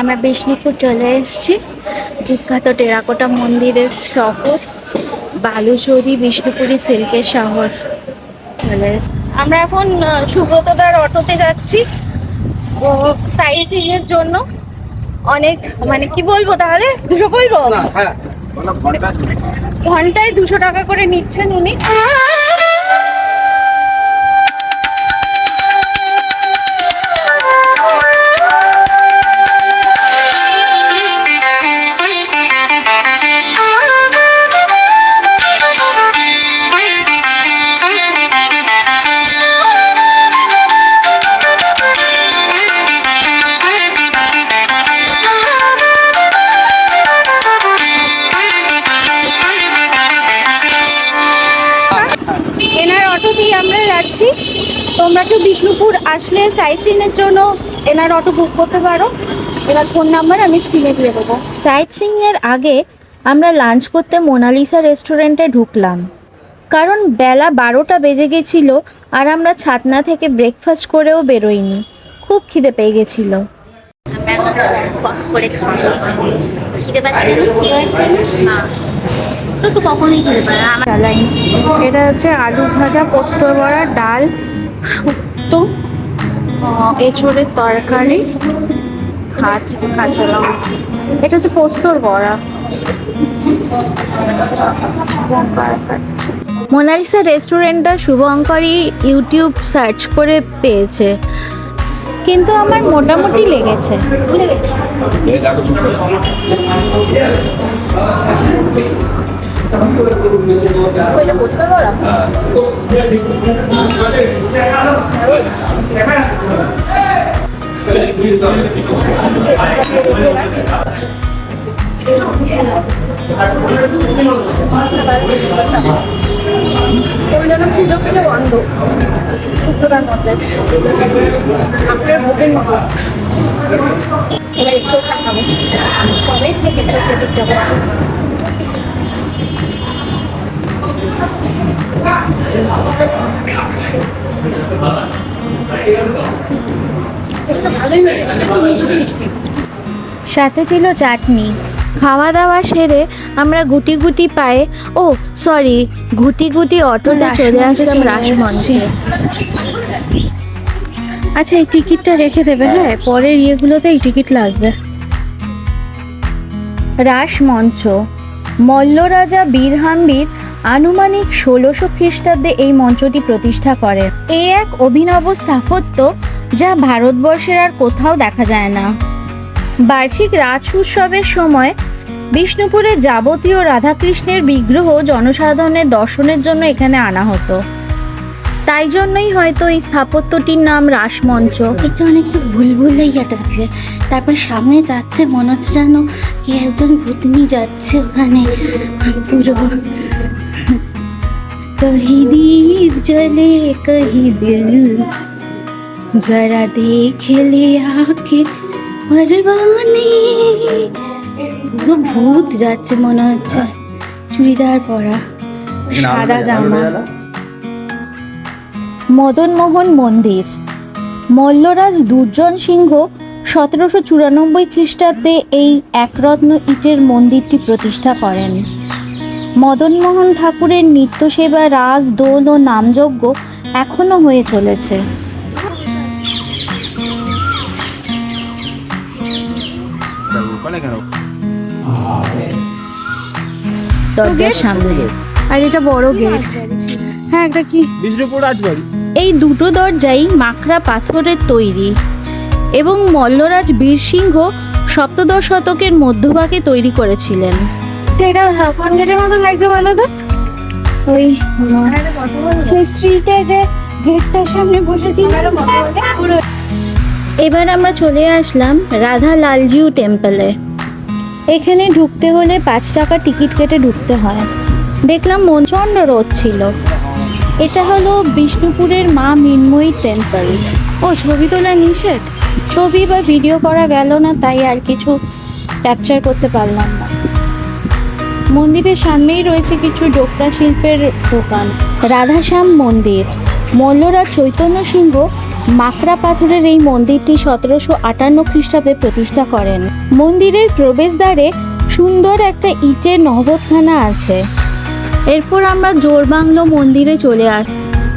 আমরা বিষ্ণুপুর চলে এসেছি। বিখ্যাত টেরাকোটা মন্দিরের শহর বালুচরি বিষ্ণুপুরি সিল্কের শহর। চলে আমরা এখন সুব্রতদার অটোতে যাচ্ছি। ও সাইজিং এর জন্য অনেক মানে কি বলব তাহলে? দুশো বলব? ঘন্টায় দুশো টাকা করে নিচ্ছেন উনি। তোমরা কেউ বিষ্ণুপুর আসলে সাইসিনের জন্য এনার অটো বুক করতে পারো। এনার ফোন নাম্বার আমি স্ক্রিনে দিয়ে দেবো। সাইট সিংয়ের আগে আমরা লাঞ্চ করতে মোনালিসা রেস্টুরেন্টে ঢুকলাম। কারণ বেলা বারোটা বেজে গেছিল আর আমরা ছাতনা থেকে ব্রেকফাস্ট করেও বেরোইনি। খুব খিদে পেয়ে গেছিল। এটা হচ্ছে আলু ভাজা পোস্ত বড়া ডাল শুক্তো এঁচোড়ের তরকারি ভাত কাঁচা লঙ্কা। এটা হচ্ছে পোস্তর বড়া। মোনালিসা রেস্টুরেন্টটা শুভঙ্করই ইউটিউব সার্চ করে পেয়েছে। কিন্তু আমার মোটামুটি লেগেছে। লেগেছে কেমন যেন পুজো পুজো গন্ধ শুক্রবার মধ্যে আপনার ভোগের মতো এবার সবাই থেকে চোখে সাথে ছিল চাটনি। খাওয়া দাওয়া সেরে আমরা গুটি গুটি পায়ে ও সরি গুটি গুটি অটোতে চলে আসলাম রাসমঞ্চে আচ্ছা এই টিকিটটা রেখে দেবে হ্যাঁ? পরের ইয়েগুলোতে এই টিকিট লাগবে। রাসমঞ্চ মল্লরাজা বীরহাম্বীর আনুমানিক ষোলোশো খ্রিস্টাব্দে এই মঞ্চটি প্রতিষ্ঠা করেন এ এক অভিনব স্থাপত্য যা ভারতবর্ষের আর কোথাও দেখা যায় না। বার্ষিক রাজ উৎসবের সময় বিষ্ণুপুরে যাবতীয় রাধাকৃষ্ণের বিগ্রহ জনসাধারণের দর্শনের জন্য এখানে আনা হতো। তাই জন্যই হয়তো এই স্থাপত্যটির নাম রাসমঞ্চ। এটা অনেকটা ভুল ভুলেই থাকবে তারপর সামনে যাচ্ছে, মনে হচ্ছে যেন কি একজন ভূতনি যাচ্ছে ওখানে। পুরো দীপ জ্বলে কহি দিল জরা দেখ লে আকে পরবানে পুরো ভূত যাচ্ছে মনে হচ্ছে চুড়িদার পরা সাদা জামা মদনমোহন মন্দির। মল্লরাজ দুর্জন সিংহ সতেরোশো চুরানব্বই খ্রিস্টাব্দে এই একরত্ন ইটের মন্দিরটি প্রতিষ্ঠা করেন। মদনমোহন ঠাকুরের নিত্য সেবা রাজ দোল ও নামযজ্ঞ এখনও হয়ে চলেছে। দরজার সামনে। আর এটা বড় গেট। হ্যাঁ একটা কি? বিষ্ণুপুর রাজবাড়ি। এই দুটো দরজাই মাকড়া পাথরের তৈরি এবং মল্লরাজ বীরসিংহ সপ্তদশ শতকের মধ্যভাগে তৈরি করেছিলেন। সেটা কোন গেটের মতো লাগছে বলো তো? ওই সেই স্ট্রিটে যে গেটটার সামনে বসেছি। পুরো এবার আমরা চলে আসলাম রাধা লালজিউ টেম্পলে। এখানে ঢুকতে হলে পাঁচ টাকা টিকিট কেটে ঢুকতে হয়। দেখলাম মনচন্ড রোদ ছিল। এটা হলো বিষ্ণুপুরের মা মৃন্ময়ী টেম্পল। ও, ছবি তোলা নিষেধ? ছবি বা ভিডিও করা গেল না, তাই আর কিছু ক্যাপচার করতে পারলাম না। মন্দিরের সামনেই রয়েছে কিছু ডোকরা শিল্পের দোকান। রাধাশ্যাম মন্দির। মল্লরাজ চৈতন্য সিংহ মাকড়া পাথরের এই মন্দিরটি সতেরোশো আটান্ন খ্রিস্টাব্দে প্রতিষ্ঠা করেন। মন্দিরের প্রবেশদ্বারে সুন্দর একটা ইটের নহবতখানা আছে। এরপর আমরা জোরবাংলো মন্দিরে চলে আস